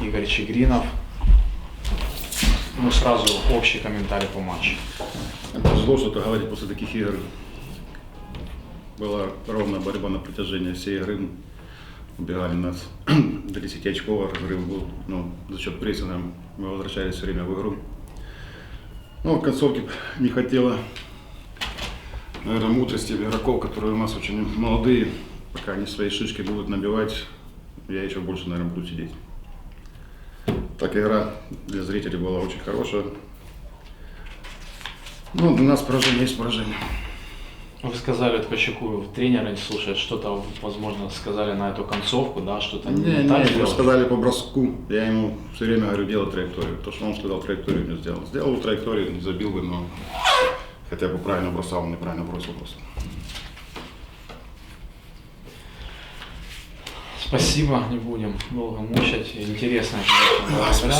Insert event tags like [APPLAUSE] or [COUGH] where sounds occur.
Игорь Чигринов. Ну, сразу общий комментарий по матчу. Тяжело что-то говорить после таких игр. Была ровная борьба на протяжении всей игры. Убегали нас [CLEARS THROAT] до 10 очков, а разрыв был. Ну, за счет прессинга мы возвращались все время в игру. Ну, в концовке не хотела, наверное, мудрости игроков, которые у нас очень молодые. Пока они свои шишки будут набивать, я еще больше, наверное, буду сидеть. Так игра для зрителей была очень хорошая. Ну, у нас поражение есть поражение. Вы сказали Ткачуку, тренера не слушает, что-то, возможно, сказали на эту концовку, да, что-то Не, так не, сделал? сказали по броску. Я ему все время говорю, делай траекторию. То, что он сказал, траекторию не сделал. Сделал траекторию, не забил бы, но хотя бы правильно бросал, он неправильно бросил просто. Спасибо, не будем долго мучать. Интересно, конечно, игра.